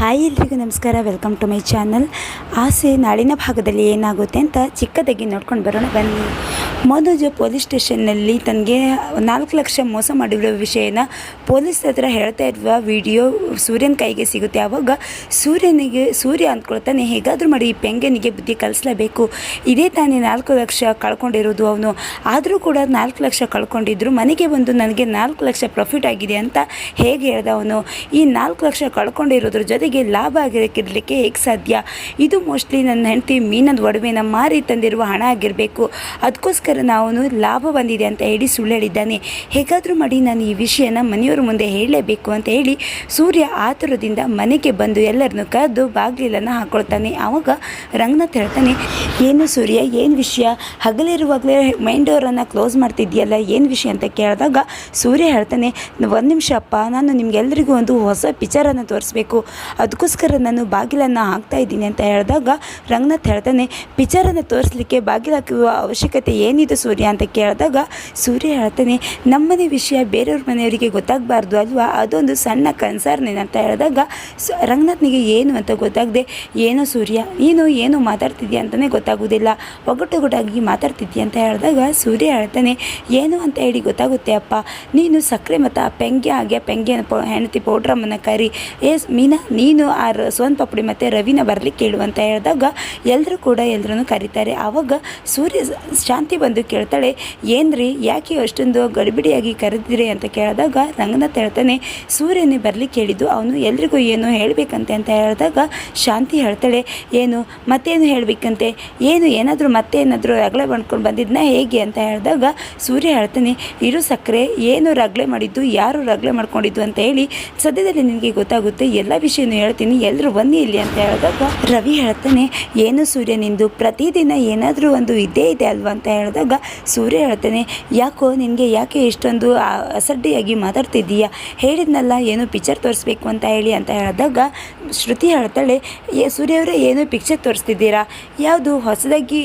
Hi ಎಲ್ರಿಗೂ ನಮಸ್ಕಾರ. Welcome to my channel ಆಸೆ ನಾಳಿನ ಭಾಗದಲ್ಲಿ ಏನಾಗುತ್ತೆ ಅಂತ ಚಿಕ್ಕದಾಗಿ ನೋಡ್ಕೊಂಡು ಬರೋಣ. ಬನ್ನಿ. ಮನೋಜ್ ಪೊಲೀಸ್ ಸ್ಟೇಷನ್ನಲ್ಲಿ ತನಗೆ ನಾಲ್ಕು ಲಕ್ಷ ಮೋಸ ಮಾಡಿರೋ ವಿಷಯನ ಪೊಲೀಸ್ ಹತ್ರ ಹೇಳ್ತಾ ಇರುವ ವಿಡಿಯೋ ಸೂರ್ಯನ ಕೈಗೆ ಸಿಗುತ್ತೆ. ಆವಾಗ ಸೂರ್ಯನಿಗೆ, ಸೂರ್ಯ ಅಂದ್ಕೊಳ್ತಾನೆ, ಹೇಗಾದರೂ ಮಾಡಿ, ಈ ಪೆಂಗನಿಗೆ ಬುದ್ಧಿ ಕಲಿಸ್ಲೇಬೇಕು. ಇದೇ ತಾನೇ ನಾಲ್ಕು ಲಕ್ಷ ಕಳ್ಕೊಂಡಿರೋದು ಅವನು. ಆದರೂ ಕೂಡ ನಾಲ್ಕು ಲಕ್ಷ ಕಳ್ಕೊಂಡಿದ್ರು. ಮನೆಗೆ ಬಂದು ನನಗೆ ನಾಲ್ಕು ಲಕ್ಷ ಪ್ರಾಫಿಟ್ ಆಗಿದೆ ಅಂತ ಹೇಗೆ ಹೇಳ್ದ ಅವನು? ಈ ನಾಲ್ಕು ಲಕ್ಷ ಕಳ್ಕೊಂಡಿರೋದ್ರ ಜೊತೆಗೆ ಲಾಭ ಆಗಿರಕ್ಕಿರಲಿಕ್ಕೆ ಹೇಗೆ ಸಾಧ್ಯ? ಇದು ಮೋಸ್ಟ್ಲಿ ನನ್ನ ಹೆಂಡತಿ ಮೀನದ ಒಡವೆನ ಮಾರಿ ತಂದಿರುವ ಹಣ ಆಗಿರಬೇಕು. ಅದಕ್ಕೋಸ್ಕರ ನಾವು ಲಾಭ ಬಂದಿದೆ ಅಂತ ಹೇಳಿ ಸುಳ್ಳು ಹೇಳಿದ್ದಾನೆ ಹೇಗಾದರೂ ಮಾಡಿ ನಾನು ಈ ವಿಷಯನ ಮನೆಯವರ ಮುಂದೆ ಹೇಳಲೇಬೇಕು ಅಂತ ಹೇಳಿ ಸೂರ್ಯ ಆತುರದಿಂದ ಮನೆಗೆ ಬಂದು ಎಲ್ಲರನ್ನು ಕರೆದು ಬಾಗಿಲನ್ನು ಹಾಕೊಳ್ತಾನೆ. ಆವಾಗ ರಂಗನಾಥ್ ಹೇಳ್ತಾನೆ ಏನು ಸೂರ್ಯ, ಏನು ವಿಷಯ? ಹಗಲಿರುವಾಗಲೇ ಮೈಂಡ್ ಡೋರನ್ನು ಕ್ಲೋಸ್ ಮಾಡ್ತಿದ್ಯಲ್ಲ ಏನು ವಿಷಯ? ಅಂತ ಕೇಳಿದಾಗ ಸೂರ್ಯ ಹೇಳ್ತಾನೆ, ಒಂದು ನಿಮಿಷ ಅಪ್ಪ, ನಾನು ನಿಮಗೆಲ್ಲರಿಗೂ ಒಂದು ಹೊಸ ಪಿಕ್ಚರನ್ನು ತೋರಿಸ್ಬೇಕು. ಅದಕ್ಕೋಸ್ಕರ ನಾನು ಬಾಗಿಲನ್ನು ಹಾಕ್ತಾ ಇದ್ದೀನಿ ಅಂತ ಹೇಳಿದಾಗ ರಂಗನಾಥ್ ಹೇಳ್ತಾನೆ, ಪಿಕ್ಚರನ್ನು ತೋರಿಸ್ಲಿಕ್ಕೆ ಬಾಗಿಲು ಹಾಕುವ ಅವಶ್ಯಕತೆ ಏನಿದೆ ಸೂರ್ಯ? ಅಂತ ಕೇಳಿದಾಗ ಸೂರ್ಯ ಹೇಳ್ತಾನೆ ನಮ್ಮನೆ ವಿಷಯ ಬೇರೆಯವ್ರ ಮನೆಯವರಿಗೆ ಗೊತ್ತಾಗಬಾರ್ದು ಅಲ್ವಾ? ಅದೊಂದು ಸಣ್ಣ ಕನ್ಸರ್ನ್ ಅಂತ ಹೇಳಿದಾಗ ರಂಗನಾಥ್ನಿಗೆ ಏನು ಅಂತ ಗೊತ್ತಾಗದೆ, ಏನೋ ಸೂರ್ಯ, ನೀನು ಏನು ಮಾತಾಡ್ತಿದ್ಯಾ ಅಂತಲೇ ಗೊತ್ತಾಗೋದಿಲ್ಲ. ಒಗಟೊಗಟಾಗಿ ಮಾತಾಡ್ತಿದ್ಯಾ ಅಂತ ಹೇಳಿದಾಗ ಸೂರ್ಯ ಹೇಳ್ತಾನೆ, ಏನು ಅಂತ ಹೇಳಿ ಗೊತ್ತಾಗುತ್ತೆ ಅಪ್ಪ. ನೀನು ಸಕ್ಕರೆ ಮತ್ತು ಆ ಪೆಂಗೆ ಹಾಗೆ ಪೆಂಗೆ ಪೊ, ಹೆಂಡತಿ ಪೌಡ್ರಮ್ಮನ ಕರಿ. ಏ ಮೀನಾ ನೀನು ಆ ರ ಸೋನ್ ಪಾಪಡಿ ಮತ್ತು ರವಿನ ಬರ್ಲಿಕ್ಕೆ ಕೇಳು ಅಂತ ಹೇಳಿದಾಗ ಎಲ್ಲರೂ ಕೂಡ ಎಲ್ಲರೂ ಕರೀತಾರೆ. ಆವಾಗ ಸೂರ್ಯ ಶಾಂತಿ ಬಂದು ಕೇಳ್ತಾಳೆ, ಏನ್ರಿ, ಯಾಕೆ ಅಷ್ಟೊಂದು ಗಡಿಬಿಡಿಯಾಗಿ ಕರೆದಿರಿ ಅಂತ ಕೇಳಿದಾಗ ರಂಗನಾಥ್ ಹೇಳ್ತಾನೆ, ಸೂರ್ಯನೇ ಬರ್ಲಿಕ್ಕೆ ಹೇಳಿದ್ದು ಅವನು ಎಲ್ರಿಗೂ ಏನು ಹೇಳಬೇಕಂತೆ? ಅಂತ ಹೇಳಿದಾಗ ಶಾಂತಿ ಹೇಳ್ತಾಳೆ, ಏನು, ಮತ್ತೇನು ಹೇಳಬೇಕಂತೆ? ಏನು, ಏನಾದರೂ ಮತ್ತೆ ಏನಾದರೂ ರಗಳೆ ಮಾಡ್ಕೊಂಡು ಬಂದಿದ್ದನ್ನ ಹೇಗೆ? ಅಂತ ಹೇಳಿದಾಗ ಸೂರ್ಯ ಹೇಳ್ತಾನೆ, ಇರು ಸಕ್ಕರೆ, ಏನು ರಗಳೆ ಮಾಡಿದ್ದು, ಯಾರು ರಗಳೆ ಮಾಡ್ಕೊಂಡಿದ್ದು? ಅಂತ ಹೇಳಿ ಸದ್ಯದಲ್ಲಿ ನಿನಗೆ ಗೊತ್ತಾಗುತ್ತೆ, ಎಲ್ಲ ವಿಷಯನೂ ಹೇಳ್ತೀನಿ ಎಲ್ಲರೂ ಬನ್ನಿ ಇಲ್ಲಿ ಅಂತ ಹೇಳಿದಾಗ ರವಿ ಹೇಳ್ತಾನೆ, ಏನು ಸೂರ್ಯ, ನಿಂದು ಪ್ರತಿದಿನ ಏನಾದರೂ ಒಂದು ಇದ್ದೇ ಇದೆ ಅಲ್ವಾ? ಅಂತ ಹೇಳಿದಾಗ ಸೂರ್ಯ ಹೇಳ್ತಾನೆ, ಯಾಕೋ, ನಿನಗೆ ಯಾಕೆ ಇಷ್ಟೊಂದು ಅಸಡ್ಡಿಯಾಗಿ ಮಾತಾಡ್ತಿದ್ದೀಯಾ? ಹೇಳಿದ್ನಲ್ಲ, ಏನು ಪಿಕ್ಚರ್ ತೋರಿಸ್ಬೇಕು ಅಂತ ಹೇಳಿ ಅಂತ ಹೇಳಿದಾಗ ಶ್ರುತಿ ಹೇಳ್ತಾಳೆ ಸೂರ್ಯವರೇ ಏನು ಪಿಕ್ಚರ್ ತೋರಿಸ್ತಿದ್ದೀರಾ? ಯಾವುದು ಹೊಸದಾಗಿ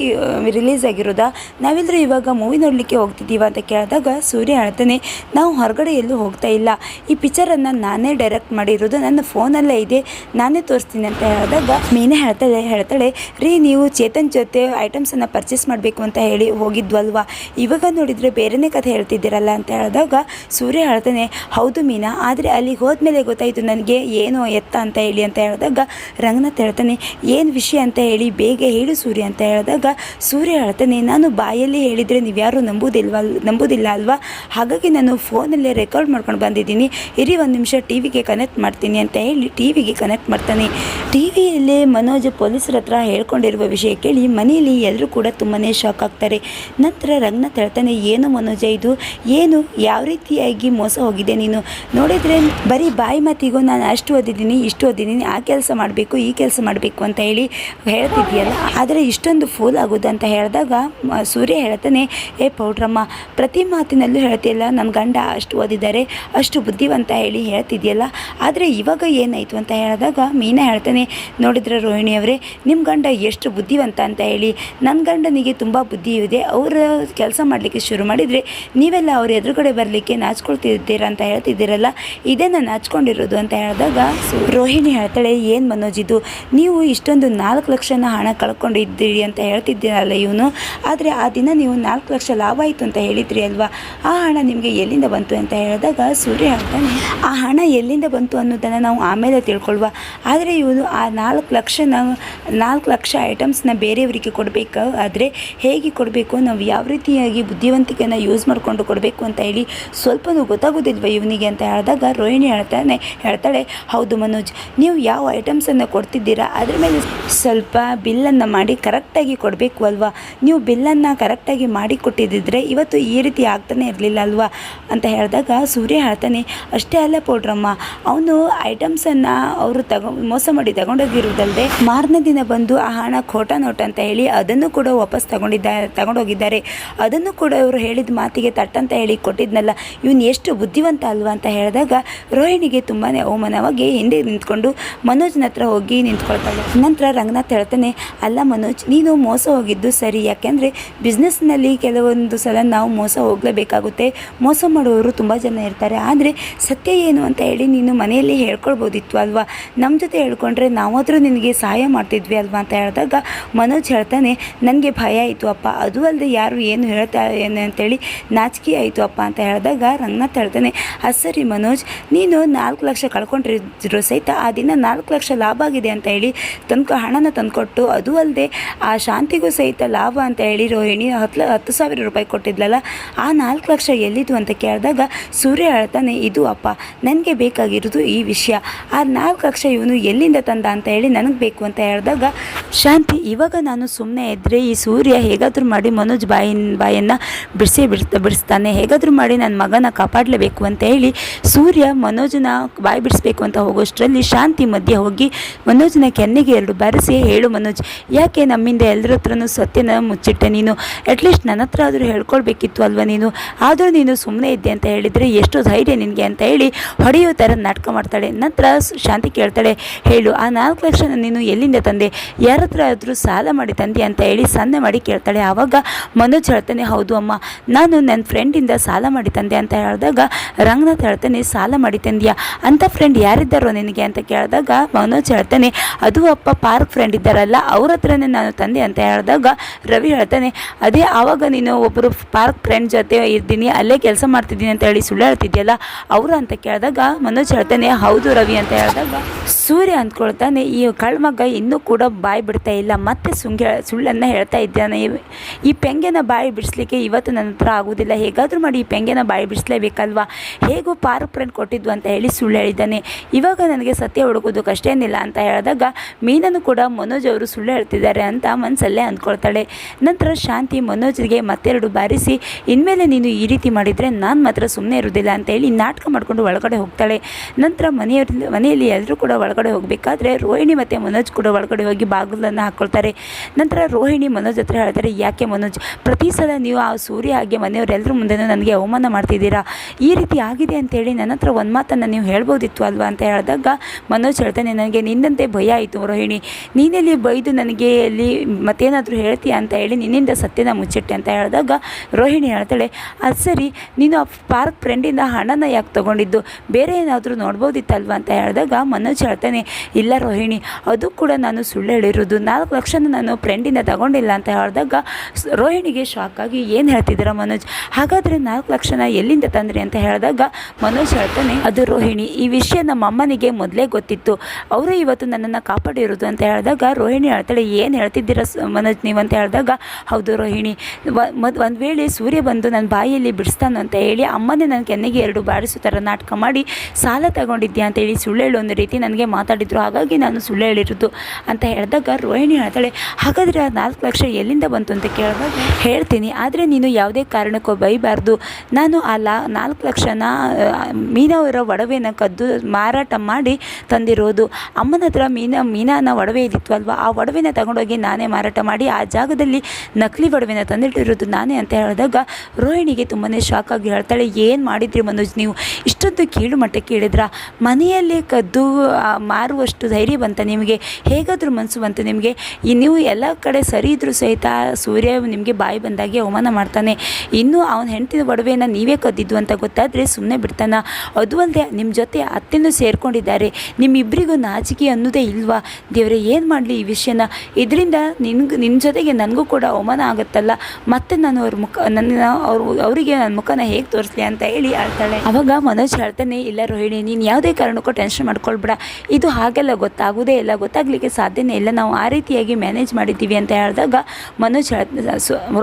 ರಿಲೀಸ್ ಆಗಿರೋದಾ? ನಾವೆಲ್ಲರೂ ಇವಾಗ ಮೂವಿ ನೋಡಲಿಕ್ಕೆ ಹೋಗ್ತಿದ್ದೀವ? ಅಂತ ಕೇಳಿದಾಗ ಸೂರ್ಯ ಹೇಳ್ತಾನೆ, ನಾವು ಹೊರಗಡೆ ಎಲ್ಲೂ ಹೋಗ್ತಾ ಇಲ್ಲ. ಈ ಪಿಕ್ಚರನ್ನು ನಾನೇ ಡೈರೆಕ್ಟ್ ಮಾಡಿರೋದು, ನನ್ನ ಫೋನಲ್ಲೇ ಇದೆ. ನಾನೇ ತೋರಿಸ್ತೀನಿ ಅಂತ ಹೇಳಿದಾಗ ಮೀನೇ ಹೇಳ್ತಾಳೆ ಹೇಳ್ತಾಳೆ, ರೀ, ನೀವು ಚೇತನ್ ಜೊತೆ ಐಟಮ್ಸನ್ನು ಪರ್ಚೇಸ್ ಮಾಡಬೇಕು ಅಂತ ಹೇಳಿ ಹೋಗಿದ್ವಲ್ವಾ? ಇವಾಗ ನೋಡಿದರೆ ಬೇರೆನೇ ಕಥೆ ಹೇಳ್ತಿದ್ದೀರಲ್ಲ ಅಂತ ಹೇಳಿದಾಗ ಸೂರ್ಯ ಹೇಳ್ತಾನೆ, ಹೌದು ಮೀನಾ, ಆದರೆ ಅಲ್ಲಿಗೆ ಹೋದ್ಮೇಲೆ ಗೊತ್ತಾಯಿತು ನನಗೆ ಏನು ಎತ್ತ ಅಂತ ಹೇಳಿ ಅಂತ ಹೇಳಿದಾಗ ರಂಗನಾಥ್ ಹೇಳ್ತಾನೆ, ಏನು ವಿಷಯ ಅಂತ ಹೇಳಿ ಬೇಗ ಹೇಳು ಸೂರ್ಯ ಅಂತ ಹೇಳಿದಾಗ ಸೂರ್ಯ ಹೇಳ್ತಾನೆ, ನಾನು ಬಾಯಲ್ಲಿ ಹೇಳಿದರೆ ನೀವು ಯಾರು ನಂಬುವುದಿಲ್ವ ನಂಬುವುದಿಲ್ಲ ಅಲ್ವಾ? ಹಾಗಾಗಿ ನಾನು ಫೋನಲ್ಲೇ ರೆಕಾರ್ಡ್ ಮಾಡ್ಕೊಂಡು ಬಂದಿದ್ದೀನಿ. ಇರಿ ಒಂದು ನಿಮಿಷ ಟಿ ವಿಗೆ ಕನೆಕ್ಟ್ ಮಾಡ್ತೀನಿ ಅಂತ ಹೇಳಿ ಟಿ ವಿಗೆ ಕನೆಕ್ಟ್ ಮಾಡ್ತಾನೆ. ಟಿವಿಯಲ್ಲಿ ಮನೋಜ್ ಪೊಲೀಸರ ಹತ್ರ ಹೇಳ್ಕೊಂಡಿರುವ ವಿಷಯ ಕೇಳಿ ಮನೆಯಲ್ಲಿ ಎಲ್ಲರೂ ಕೂಡ ತುಂಬಾ ಶಾಕ್ ಆಗ್ತಾರೆ. ನಂತರ ರಂಗನಾಥ್ ಹೇಳ್ತಾನೆ ಏನು ಮನೋಜ ಇದು? ಏನು? ಯಾವ ರೀತಿಯಾಗಿ ಮೋಸ ಹೋಗಿದೆ ನೀನು? ನೋಡಿದರೆ ಬರೀ ಬಾಯಿ ಮಾತಿಗೂ ನಾನು ಅಷ್ಟು ಓದಿದ್ದೀನಿ, ಇಷ್ಟು ಓದಿದ್ದೀನಿ, ಆ ಕೆಲಸ ಮಾಡಬೇಕು, ಈ ಕೆಲಸ ಮಾಡಬೇಕು ಅಂತ ಹೇಳಿ ಹೇಳ್ತಿದ್ದೀಯಲ್ಲ? ಆದರೆ ಇಷ್ಟೊಂದು ಫೂಲ್ ಆಗೋದು ಅಂತ ಹೇಳಿದಾಗ ಸೂರ್ಯ ಹೇಳ್ತಾನೆ, ಏ ಪೌಡ್ರಮ್ಮ, ಪ್ರತಿ ಮಾತಿನಲ್ಲೂ ಹೇಳ್ತಿಯಲ್ಲ ನನ್ನ ಗಂಡ ಅಷ್ಟು ಓದಿದ್ದಾರೆ, ಅಷ್ಟು ಬುದ್ಧಿವಂತ ಹೇಳಿ ಹೇಳ್ತಿದ್ಯಲ್ಲ ಆದರೆ ಇವಾಗ ಏನಾಯಿತು ಅಂತ ಹೇಳಿದಾಗ ಮೀನಾ ಹೇಳ್ತಾನೆ, ನೋಡಿದ್ರೆ ರೋಹಿಣಿ ಅವರೇ ನಿಮ್ಮ ಗಂಡ ಎಷ್ಟು ಬುದ್ಧಿವಂತ ಅಂತ ಹೇಳಿ. ನನ್ನ ಗಂಡನಿಗೆ ತುಂಬ ಬುದ್ಧಿ ಇದೆ, ಅವರ ಕೆಲಸ ಮಾಡಲಿಕ್ಕೆ ಶುರು ಮಾಡಿದರೆ ನೀವೆಲ್ಲ ಅವ್ರ ಎದುರುಗಡೆ ಬರಲಿಕ್ಕೆ ನಾಚ್ಕೊಳ್ತಿದ್ದೀರಾ ಅಂತ ಹೇಳ್ತಿದ್ದೀರಲ್ಲ, ಇದನ್ನು ನಾನು ನಾಚ್ಕೊಂಡಿರೋದು ಅಂತ ಹೇಳಿದಾಗ ರೋಹಿಣಿ ಹೇಳ್ತಾಳೆ, ಏನು ಮನೋಜ್ ಇದು? ನೀವು ಇಷ್ಟೊಂದು ನಾಲ್ಕು ಲಕ್ಷನ ಹಣ ಕಳ್ಕೊಂಡಿದ್ದೀರಿ ಅಂತ ಹೇಳ್ತಿದ್ದೀರಲ್ಲ ಇವನು, ಆದರೆ ಆ ದಿನ ನೀವು ನಾಲ್ಕು ಲಕ್ಷ ಲಾಭ ಆಯಿತು ಅಂತ ಹೇಳಿದ್ರಿ ಅಲ್ವಾ? ಆ ಹಣ ನಿಮಗೆ ಎಲ್ಲಿಂದ ಬಂತು ಅಂತ ಹೇಳಿದಾಗ ಸೂರ್ಯ ಹೇಳ್ತಾನೆ, ಆ ಹಣ ಎಲ್ಲಿಂದ ಬಂತು ಅನ್ನೋದನ್ನು ನಾವು ಆಮೇಲೆ ತಿಳ್ಕೊಳ್ವಾ. ಆದರೆ ಇವನು ಆ ನಾಲ್ಕು ಲಕ್ಷನ ನಾಲ್ಕು ಲಕ್ಷ ಐಟಮ್ಸ್ನ ಬೇರೆಯವರಿಗೆ ಕೊಡಬೇಕು ಆದರೆ ಹೇಗೆ ಕೊಡಬೇಕು? ನಾವು ಯಾವ ರೀತಿಯಾಗಿ ಬುದ್ಧಿವಂತಿಕೆಯನ್ನು ಯೂಸ್ ಮಾಡಿಕೊಂಡು ಕೊಡಬೇಕು ಅಂತ ಹೇಳಿ ಸ್ವಲ್ಪನೂ ಗೊತ್ತಾಗೋದಿಲ್ವ ಇವನಿಗೆ ಅಂತ ಹೇಳಿದಾಗ ರೋಹಿಣಿ ಹೇಳ್ತಾನೆ, ಹೇಳ್ತಾಳೆ, ಹೌದು ಮನೋಜ್, ನೀವು ಯಾವ ಐಟಮ್ಸನ್ನು ಕೊಡ್ತಿದ್ದೀರಾ? ಅದ್ರ ಮೇಲೆ ಸ್ವಲ್ಪ ಬಿಲ್ಲನ್ನು ಮಾಡಿ ಕರೆಕ್ಟಾಗಿ ಕೊಡಬೇಕು ಅಲ್ವಾ? ನೀವು ಬಿಲ್ಲನ್ನು ಕರೆಕ್ಟಾಗಿ ಮಾಡಿ ಕೊಟ್ಟಿದ್ದಿದ್ರೆ ಇವತ್ತು ಈ ರೀತಿ ಆಗ್ತಾನೆ ಇರಲಿಲ್ಲ ಅಲ್ವಾ? ಅಂತ ಹೇಳಿದಾಗ ಸೂರ್ಯ ಹೇಳ್ತಾನೆ, ಅಷ್ಟೇ ಅಲ್ಲ ಪೌಡ್ರಮ್ಮ, ಅವನು ಐಟಮ್ಸನ್ನು ಅವರು ತಗೊ, ಮೋಸ ಮಾಡಿ ತಗೊಂಡೋಗಿರುವುದಲ್ಲದೆ ಮಾರನೇ ದಿನ ಬಂದು ಆ ಹಣ ಖೋಟ ನೋಟ್ ಅಂತ ಹೇಳಿ ಅದನ್ನು ಕೂಡ ವಾಪಸ್ ತಗೊಂಡಿದ್ದ, ತಗೊಂಡೋಗಿದ್ದಾರೆ. ಅದನ್ನು ಕೂಡ ಇವರು ಹೇಳಿದ ಮಾತಿಗೆ ತಟ್ಟಂತ ಹೇಳಿ ಕೊಟ್ಟಿದ್ನಲ್ಲ, ಇವನು ಎಷ್ಟು ಬುದ್ಧಿವಂತ ಅಲ್ವಾ ಅಂತ ಹೇಳಿದಾಗ ರೋಹಿಣಿಗೆ ತುಂಬಾ ಅವಮಾನವಾಗಿ ಹಿಂದೆ ನಿಂತ್ಕೊಂಡು ಮನೋಜ್ನ ಹತ್ರ ಹೋಗಿ ನಿಂತ್ಕೊಳ್ತಾಳೆ. ನಂತರ ರಂಗನಾಥ್ ಹೇಳ್ತಾನೆ, ಅಲ್ಲ ಮನೋಜ್, ನೀನು ಮೋಸ ಹೋಗಿದ್ದು ಸರಿ, ಯಾಕೆಂದರೆ ಬಿಸ್ನೆಸ್ನಲ್ಲಿ ಕೆಲವೊಂದು ಸಲ ನಾವು ಮೋಸ ಹೋಗಲೇಬೇಕಾಗುತ್ತೆ. ಮೋಸ ಮಾಡುವವರು ತುಂಬ ಜನ ಇರ್ತಾರೆ. ಆದರೆ ಸತ್ಯ ಏನು ಅಂತ ಹೇಳಿ ನೀನು ಮನೆಯಲ್ಲಿ ಹೇಳ್ಕೊಳ್ಬೋದಿತ್ತು ಅಲ್ವಾ? ನಮ್ಮ ಜೊತೆ ಹೇಳ್ಕೊಂಡ್ರೆ ನಾವಾದರೂ ನಿನಗೆ ಸಹಾಯ ಮಾಡ್ತಿದ್ವಿ ಅಲ್ವಾ ಅಂತ ಹೇಳಿದಾಗ ಮನೋಜ್ ಹೇಳ್ತಾನೆ ನನಗೆ ಭಯ ಆಯಿತು ಅಪ್ಪ. ಅದು ಅಲ್ಲದೆ ಯಾರು ಏನು ಹೇಳ್ತಾ ಏನು ಅಂತೇಳಿ ನಾಚಿಕೆ ಆಯಿತು ಅಪ್ಪ ಅಂತ ಹೇಳಿದಾಗ ರಂಗನಾಥ್ ಹೇಳ್ತಾನೆ ಅದು ಸರಿ ಮನೋಜ್, ನೀನು ನಾಲ್ಕು ಲಕ್ಷ ಕಳ್ಕೊಂಡಿದ್ರು ಸಹಿತ ಆ ದಿನ ನಾಲ್ಕು ಲಕ್ಷ ಲಾಭ ಆಗಿದೆ ಅಂತ ಹೇಳಿ ತಂದ್ಕೊ ಹಣನ ತಂದುಕೊಟ್ಟು, ಅದು ಅಲ್ಲದೆ ಆ ಶಾಂತಿಗೂ ಸಹಿತ ಲಾಭ ಅಂತ ಹೇಳಿ ರೋಹಿಣಿ ಹತ್ತು ಹತ್ತು ಸಾವಿರ ರೂಪಾಯಿ ಕೊಟ್ಟಿದ್ಲಲ್ಲ, ಆ ನಾಲ್ಕು ಲಕ್ಷ ಎಲ್ಲಿದ್ದು ಅಂತ ಕೇಳಿದಾಗ ಸೂರ್ಯ ಹೇಳ್ತಾನೆ, ಇದು ಅಪ್ಪ, ನನಗೆ ಬೇಕಾಗಿರೋದು ಈ ವಿಷಯ. ಆ ನಾಲ್ಕು ಲಕ್ಷ ಇವನು ಎಲ್ಲಿಂದ ತಂದ ಅಂತ ಹೇಳಿ ನನಗೆ ಬೇಕು ಅಂತ ಹೇಳಿದಾಗ, ಶಾಂತಿ, ಇವಾಗ ನಾನು ಸುಮ್ಮನೆ ಇದ್ದರೆ ಈ ಸೂರ್ಯ ಹೇಗಾದರೂ ಮಾಡಿ ಮನೋಜ್ ಬಾಯಿನ, ಬಾಯನ್ನು ಬಿಡಿಸಿ ಬಿಡಿಸ್ತಾ ಬಿಡಿಸ್ತಾನೆ. ಹೇಗಾದರೂ ಮಾಡಿ ನನ್ನ ಮಗನ ಕಾಪಾಡಲೇಬೇಕು ಅಂತ ಹೇಳಿ ಸೂರ್ಯ ಮನೋಜನ ಬಾಯಿ ಬಿಡಿಸ್ಬೇಕು ಅಂತ ಹೋಗೋಷ್ಟರಲ್ಲಿ ಶಾಂತಿ ಮಧ್ಯೆ ಹೋಗಿ ಮನೋಜನ ಕೆನ್ನೆಗೆ ಎರಡು ಬಾರಿಸಿ, ಹೇಳು ಮನೋಜ್, ಯಾಕೆ ನಮ್ಮಿಂದ ಎಲ್ಲರ ಹತ್ರನೂ ಸತ್ಯನ ಮುಚ್ಚಿಟ್ಟೆ ನೀನು? ಅಟ್ಲೀಸ್ಟ್ ನನ್ನ ಹತ್ರ ಆದರೂ ಹೇಳ್ಕೊಳ್ಬೇಕಿತ್ತು ಅಲ್ವಾ ನೀನು? ಆದರೂ ನೀನು ಸುಮ್ಮನೆ ಇದ್ದೆ ಅಂತ ಹೇಳಿದರೆ ಎಷ್ಟು ಧೈರ್ಯ ನಿನಗೆ ಅಂತ ಹೇಳಿ ಹೊಡೆಯೋ ಥರ ನಾಟಕ ಮಾಡ್ತಾಳೆ. ನಂತರ ಸ್- ಶಾಂತಿ ಕೇಳ್ತಾಳೆ. ಹೇಳು, ಆ ನಾಲ್ಕು ಲಕ್ಷನ ನೀನು ಎಲ್ಲಿಂದ ತಂದೆ? ಯಾರ ಹತ್ರ ಆದರೂ ಸಾಲ ಮಾಡಿ ತಂದೆ ಅಂತ ಹೇಳಿ ಸನ್ನೆ ಮಾಡಿ ಕೇಳ್ತಾಳೆ. ಆವಾಗ ಮನೋಜ್ ಹೇಳ್ತಾನೆ, ಹೌದು ಅಮ್ಮ, ನಾನು ನನ್ನ ಫ್ರೆಂಡಿಂದ ಸಾಲ ಮಾಡಿ ತಂದೆ ಅಂತ ಹೇಳಿದಾಗ ರಂಗನಾಥ್ ಹೇಳ್ತಾನೆ, ಸಾಲ ಮಾಡಿ ತಂದೆಯಾ? ಅಂತ ಫ್ರೆಂಡ್ ಯಾರಿದ್ದಾರೋ ನಿನಗೆ? ಅಂತ ಕೇಳಿದಾಗ ಮನೋಜ್ ಹೇಳ್ತಾನೆ, ಅದು ಅಪ್ಪ ಪಾರ್ಕ್ ಫ್ರೆಂಡ್ ಇದ್ದಾರಲ್ಲ, ಅವ್ರ ಹತ್ರನೇ ನಾನು ತಂದೆ ಅಂತ ಹೇಳಿದಾಗ ರವಿ ಹೇಳ್ತಾನೆ, ಅದೇ ಆವಾಗ ನೀನು ಒಬ್ಬರು ಪಾರ್ಕ್ ಫ್ರೆಂಡ್ ಜೊತೆ ಇದ್ದೀನಿ ಅಲ್ಲೇ ಕೆಲಸ ಮಾಡ್ತಿದ್ದೀನಿ ಅಂತ ಹೇಳಿ ಸುಳ್ಳು ಹೇಳ್ತಿದ್ಯಲ್ಲ, ಅವರು ಅಂತ ಕೇಳಿದಾಗ ಮನೋಜ್ ಹೇಳ್ತಾನೆ, ಹೌದು ರವಿ ಅಂತ ಹೇಳಿದಾಗ ಸೂರ್ಯ ಅಂದ್ಕೊಳ್ತಾನೆ, ಈ ಕಳ್ಮಗ ಇನ್ನೂ ಕೂಡ ಬಾಯಿ ಬಿಡ್ತಾ ಇಲ್ಲ, ಮತ್ತೆ ಸುಂಗೆ, ಸುಳ್ಳನ್ನು ಹೇಳ್ತಾ ಇದ್ದಾನೆ. ಈ ಪೆಂಗೆನ ಬಾಯಿ ಬಿಡಿಸ್ಲಿಕ್ಕೆ ಇವತ್ತು ನನ್ನ ಹತ್ರ ಆಗೋದಿಲ್ಲ. ಹೇಗಾದರೂ ಮಾಡಿ ಈ ಪೆಂಗೆನ ಬಾಯಿ ಬಿಡಿಸ್ಲೇಬೇಕಲ್ವಾ? ಹೇಗೂ ಪಾರ್ಕ್ ಫ್ರೆಂಡ್ ಕೊಟ್ಟಿದ್ದು ಅಂತ ಹೇಳಿ ಸುಳ್ಳು ಹೇಳಿದ್ದಾನೆ. ಇವಾಗ ನನಗೆ ಸತ್ಯ ಹುಡುಕೋದು ಕಷ್ಟ ಏನಿಲ್ಲ ಅಂತ ಹೇಳಿದಾಗ ಮೀನನ್ನು ಕೂಡ ಮನೋಜ್ ಅವರು ಸುಳ್ಳು ಹೇಳ್ತಿದ್ದಾರೆ ಅಂತ ಮನಸ್ಸಲ್ಲೇ ಅಂದ್ಕೊಳ್ತಾಳೆ. ನಂತರ ಶಾಂತಿ ಮನೋಜ್ಗೆ ಮತ್ತೆರಡು ಬಾರಿಸಿ, ಇನ್ಮೇಲೆ ನೀನು ಈ ರೀತಿ ಮಾಡಿದರೆ ನಾನು ಮಾತ್ರ ಸುಮ್ಮನೆ ಇರೋದಿಲ್ಲ ಅಂತ ಹೇಳಿ ನಾಟಕ ಮಾಡಿಕೊಂಡು ಒಳಗಡೆ ಹೋಗ್ತಾಳೆ. ನಂತರ ಮನೆಯವ್ರಲ್ಲಿ ಮನೆಯಲ್ಲಿ ಎಲ್ಲರೂ ಕೂಡ ಒಳಗಡೆ ಹೋಗಬೇಕಾದ್ರೆ ರೋಹಿಣಿ ಮತ್ತು ಮನೋಜ್ ಕೂಡ ಒಳಗಡೆ ಹೋಗಿ ಬಾಗಿಲನ್ನು ಹಾಕ್ಕೊಳ್ತಾರೆ ನಂತರ ರೋಹಿಣಿ ಮನೋಜ್ ಹತ್ರ ಹೇಳ್ತಾರೆ, ಯಾಕೆ ಮನೋಜ್, ಪ್ರತಿ ಸಲ ನೀವು ಆ ಸೂರ್ಯ ಹಾಗೆ ಮನೆಯವರೆಲ್ಲರೂ ಮುಂದೆನೂ ನನಗೆ ಅವಮಾನ ಮಾಡ್ತಿದ್ದೀರಾ? ಈ ರೀತಿ ಆಗಿದೆ ಅಂತೇಳಿ ನನ್ನ ಹತ್ರ ಒಂದು ಮಾತನ್ನು ನೀವು ಹೇಳ್ಬೋದಿತ್ತು ಅಲ್ವಾ? ಅಂತ ಹೇಳಿದಾಗ ಮನೋಜ್ ಹೇಳ್ತಾನೆ, ನನಗೆ ನಿನ್ನಂತೆ ಭಯ ಆಯಿತು ರೋಹಿಣಿ. ನೀನೆಲ್ಲಿ ಬೈದು ನನಗೆ ಅಲ್ಲಿ ಮತ್ತೇನಾದರೂ ಹೇಳ್ತೀಯ ಅಂತ ಹೇಳಿ ನಿನ್ನಿಂದ ಸತ್ಯನ ಮುಚ್ಚಿಟ್ಟೆ. ಅಂತ ಹೇಳಿದಾಗ ರೋಹಿಣಿ ಹೇಳ್ತಾಳೆ, ಅದು ಸರಿ, ನೀನು ಆ ಪಾರ್ಕ್ ಫ್ರೆಂಡಿಂದ ಹಣನ ಯಾಕೆ ತೊಗೊಂಡಿದ್ದು? ಬೇರೆ ಏನಾದರೂ ನೋಡ್ಬೋದಿತ್ತಲ್ವಾ? ಅಂತ ಹೇಳಿದಾಗ ಮನೋಜ್ ಹೇಳ್ತಾನೆ, ಇಲ್ಲ ರೋಹಿಣಿ, ಅದು ಕೂಡ ನಾನು ಸುಳ್ಳು ಹೇಳಿರೋದು. ನಾಲ್ಕು ಲಕ್ಷನ ನಾನು ಫ್ರೆಂಡಿಂದ ತಗೊಂಡಿಲ್ಲ ಅಂತ ಹೇಳಿದಾಗ ರೋಹಿಣಿಗೆ ಶಾಕ್ ಆಗಿ ಏನು ಹೇಳ್ತಿದ್ದೀರ ಮನೋಜ್? ಹಾಗಾದರೆ ನಾಲ್ಕು ಲಕ್ಷನ ಎಲ್ಲಿಂದ ತಂದ್ರಿ ಅಂತ ಹೇಳಿದಾಗ ಮನೋಜ್ ಹೇಳ್ತಾನೆ, ಅದು ರೋಹಿಣಿ, ಈ ವಿಷಯ ನಮ್ಮ ಅಮ್ಮನಿಗೆ ಮೊದಲೇ ಗೊತ್ತಿತ್ತು. ಅವರು ಇವತ್ತು ನನ್ನನ್ನು ಕಾಪಾಡಿರೋದು ಅಂತ ಹೇಳಿದಾಗ ರೋಹಿಣಿ ಹೇಳ್ತಾಳೆ, ಏನು ಹೇಳ್ತಿದ್ದೀರ ಮನೋಜ್ ನೀವು ಅಂತ ಹೇಳಿದಾಗ, ಹೌದು ರೋಹಿಣಿ ಒಂದು ವೇಳೆ ಸೂರ್ಯ ಬಂದು ನನ್ನ ಬಾಯಿಯಲ್ಲಿ ಬಿಡಿಸ್ತಾನು ಅಂತ ಹೇಳಿ ಅಮ್ಮನೇ ನನ್ನ ಕೆನ್ನೆಗೆ ಎರಡು ಬಾರಿಸೋ ಥರ ನಾಟಕ ಮಾಡಿ ಸಾಲ ತಗೊಂಡಿದ್ದೆ ಅಂತ ಹೇಳಿ ಸುಳ್ಳು ಹೇಳು ಒಂದು ರೀತಿ ನನಗೆ ಮಾತಾಡಿದ್ರು. ಹಾಗಾಗಿ ನಾನು ಸುಳ್ಳು ಹೇಳಿರೋದು ಅಂತ ಹೇಳಿದಾಗ ರೋಹಿಣಿ ಹೇಳ್ತಾಳೆ, ಹಾಗಾದರೆ ಆ ನಾಲ್ಕು ಲಕ್ಷ ಎಲ್ಲಿಂದ ಬಂತು ಅಂತ ಕೇಳಿದಾಗ ಹೇಳ್ತೀನಿ. ಆದರೆ ನೀನು ಯಾವುದೇ ಕಾರಣಕ್ಕೂ ಬೈಬಾರ್ದು. ನಾನು ಆ ಲಾ, ನಾಲ್ಕು ಲಕ್ಷನ ಮೀನವರ ಒಡವೆನ ಕದ್ದು ಮಾರಾಟ ಮಾಡಿ ತಂದಿರೋದು. ಅಮ್ಮನ ಹತ್ರ ಮೀನ, ಮೀನಾನ ಒಡವೆ ಇದ್ದಿತ್ತು ಅಲ್ವಾ ಆ ಒಡವೆನ ತಗೊಂಡೋಗಿ ನಾನೇ ಮಾರಾಟ ಮಾಡಿ ಆ ಜಾಗದಲ್ಲಿ ನಕಲಿ ಒಡವೆನ ತಂದಿಟ್ಟಿರೋದು ನಾನೇ ಅಂತ ಹೇಳಿದಾಗ ರೋಹಿಣಿಗೆ ತುಂಬಾ ಶಾಕ್ ಆಗಿ ಹೇಳ್ತಾಳೆ, ಏನು ಮಾಡಿದ್ರಿ ಮನೋಜ್ ನೀವು? ಇಷ್ಟೊಂದು ಕೀಳು ಮಟ್ಟಕ್ಕೆ ಹೇಳಿದ್ರ ಮನೆಯಲ್ಲೇ ಕದ್ದು ಆ, ಮಾರುವಷ್ಟು ಧೈರ್ಯ ಬಂತ ನಿಮಗೆ. ಹೇಗಾದರೂ ಮನಸ್ಸು ಬಂತು ನಿಮಗೆ. ಈ ನೀವು ಎಲ್ಲ ಕಡೆ ಸರಿ ಇದ್ದರೂ ಸಹಿತ ಸೂರ್ಯ ನಿಮಗೆ ಬಾಯಿ ಬಂದಾಗೆ ಅವಮಾನ ಮಾಡ್ತಾನೆ. ಇನ್ನೂ ಅವನ ಹೆಂಡತಿ ಒಡವೆಯನ್ನು ನೀವೇ ಕದ್ದಿದ್ದು ಅಂತ ಗೊತ್ತಾದರೆ ಸುಮ್ಮನೆ ಬಿಡ್ತಾನೆ. ಅದು ಅಲ್ಲದೆ ನಿಮ್ಮ ಜೊತೆ ಅತ್ತೆನೂ ಸೇರಿಕೊಂಡಿದ್ದಾರೆ. ನಿಮ್ಮಿಬ್ಬರಿಗೂ ನಾಚಿಕೆ ಅನ್ನೋದೇ ಇಲ್ವಾ? ದೇವರೇ ಏನು ಮಾಡಲಿ ಈ ವಿಷಯನ? ಇದರಿಂದ ನಿನ್ಗೆ ನಿನ್ನ ಜೊತೆಗೆ ನನಗೂ ಕೂಡ ಅವಮಾನ ಆಗುತ್ತಲ್ಲ. ಮತ್ತೆ ನಾನು ಅವ್ರ ಮುಖ ನನ್ನ ಅವರು ಅವರಿಗೆ ನನ್ನ ಮುಖನ ಹೇಗೆ ತೋರಿಸ್ಲಿ ಅಂತ ಹೇಳಿ ಹೇಳ್ತಾಳೆ ಅವಾಗ ಮನೋಜ್ ಹೇಳ್ತಾನೆ ಇಲ್ಲ ರೋಹಿಣಿ ನೀನು ಯಾವುದೇ ಕಾರಣಕ್ಕೂ ಟೆನ್ಷನ್ ಮಾಡ್ಕೊಳ್ಬೇಡ. ಇದು ಹಾಗೆಲ್ಲ ಗೊತ್ತಾಗೋದೇ ಇಲ್ಲ, ಗೊತ್ತಾಗಲಿಕ್ಕೆ ಸಾಧ್ಯನೇ ಇಲ್ಲ. ನಾವು ಆ ರೀತಿಯಾಗಿ ಮ್ಯಾನೇಜ್ ಮಾಡಿದ್ದೀವಿ ಅಂತ ಹೇಳಿದಾಗ ಮನೋಜ್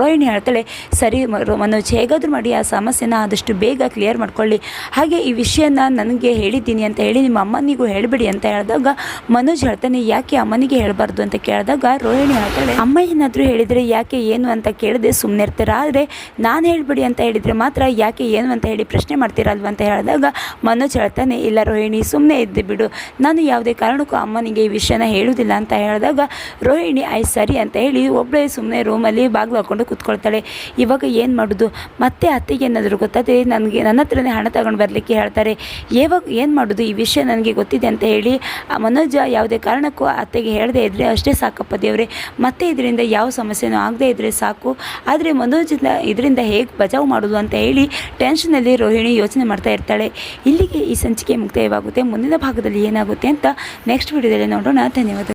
ರೋಹಿಣಿ ಹೇಳ್ತಾಳೆ, ಸರಿ ಮನೋಜ್, ಹೇಗಾದರೂ ಮಾಡಿ, ಆ ಸಮಸ್ಯೆನ ಆದಷ್ಟು ಬೇಗ ಕ್ಲಿಯರ್ ಮಾಡ್ಕೊಳ್ಳಿ. ಹಾಗೆ ಈ ವಿಷಯನ ನನಗೆ ಹೇಳಿದ್ದೀನಿ ಅಂತ ಹೇಳಿ ನಿಮ್ಮ ಅಮ್ಮನಿಗೂ ಹೇಳಿಬಿಡಿ ಅಂತ ಹೇಳಿದಾಗ ಮನೋಜ್ ಹೇಳ್ತಾನೆ, ಯಾಕೆ ಅಮ್ಮನಿಗೆ ಹೇಳಬಾರ್ದು? ಅಂತ ಕೇಳಿದಾಗ ರೋಹಿಣಿ ಹೇಳ್ತಾಳೆ, ಅಮ್ಮ ಏನಾದರೂ ಹೇಳಿದರೆ ಯಾಕೆ ಏನು ಅಂತ ಕೇಳಿದೆ ಸುಮ್ಮನೆ ಇರ್ತಾರೆ? ಆದರೆ ನಾನು ಹೇಳ್ಬಿಡಿ ಅಂತ ಹೇಳಿದರೆ ಮಾತ್ರ ಯಾಕೆ ಏನು ಅಂತ ಹೇಳಿ ಪ್ರಶ್ನೆ ಮಾಡ್ತೀರಲ್ವ? ಅಂತ ಹೇಳಿದಾಗ ಮನೋಜ್ ಹೇಳ್ತಾನೆ, ಇಲ್ಲ ರೋಹಿಣಿ ಸುಮ್ಮನೆ ಇದ್ದು ಬಿಡು. ನಾನು ಯಾವುದೇ ಕಾರಣಕ್ಕೂ ಅಮ್ಮನಿಗೆ ಈ ವಿಷಯನ ಹೇಳುವುದಿಲ್ಲ ಅಂತ ಹೇಳಿದಾಗ, ರೋಹಿಣಿ ಆಯ್ತು ಸರಿ, ಅಂತ ಹೇಳಿ ಒಬ್ಬಳೇ ಸುಮ್ಮನೆ ರೂಮಲ್ಲಿ ಬಾಗಿಲು ಹಾಕ್ಕೊಂಡು ಕೂತ್ಕೊಳ್ತಾಳೆ. ಇವಾಗ ಏನು ಮಾಡೋದು? ಮತ್ತೆ ಅತ್ತೆಗೆ ಏನಾದರೂ ಗೊತ್ತದೆ? ನನಗೆ, ನನ್ನ ಹತ್ರನೇ ಹಣ ತಗೊಂಡು ಬರಲಿಕ್ಕೆ ಹೇಳ್ತಾರೆ. ಯಾವಾಗ ಏನು ಮಾಡೋದು? ಈ ವಿಷಯ ನನಗೆ ಗೊತ್ತಿದೆ ಅಂತ ಹೇಳಿ, ಆ ಮನೋಜ ಯಾವುದೇ ಕಾರಣಕ್ಕೂ ಅತ್ತೆಗೆ ಹೇಳದೇ ಇದ್ದರೆ ಅಷ್ಟೇ ಸಾಕಪ್ಪ ದೇವರೇ. ಮತ್ತೆ ಇದರಿಂದ ಯಾವ ಸಮಸ್ಯೆನೂ ಆಗದೇ ಇದ್ದರೆ ಸಾಕು. ಆದರೆ ಮನೋಜಿಂದ ಇದರಿಂದ ಹೇಗೆ ಬಚಾವ್ ಮಾಡೋದು ಅಂತ ಹೇಳಿ ಟೆನ್ಷನಲ್ಲಿ ರೋಹಿಣಿ ಯೋಚನೆ ಮಾಡ್ತಾ ಇರ್ತಾಳೆ. ಇಲ್ಲಿಗೆ ಈ ಸಂಚಿಕೆ ಮುಕ್ತಾಯವಾಗುತ್ತೆ. ಮುಂದಿನ ಭಾಗದಲ್ಲಿ ಏನಾಗುತ್ತೆ ಅಂತ ನೆಕ್ಸ್ಟ್ ವಿಡಿಯೋದಲ್ಲಿ ನೋಡೋಣ. ಧನ್ಯವಾದ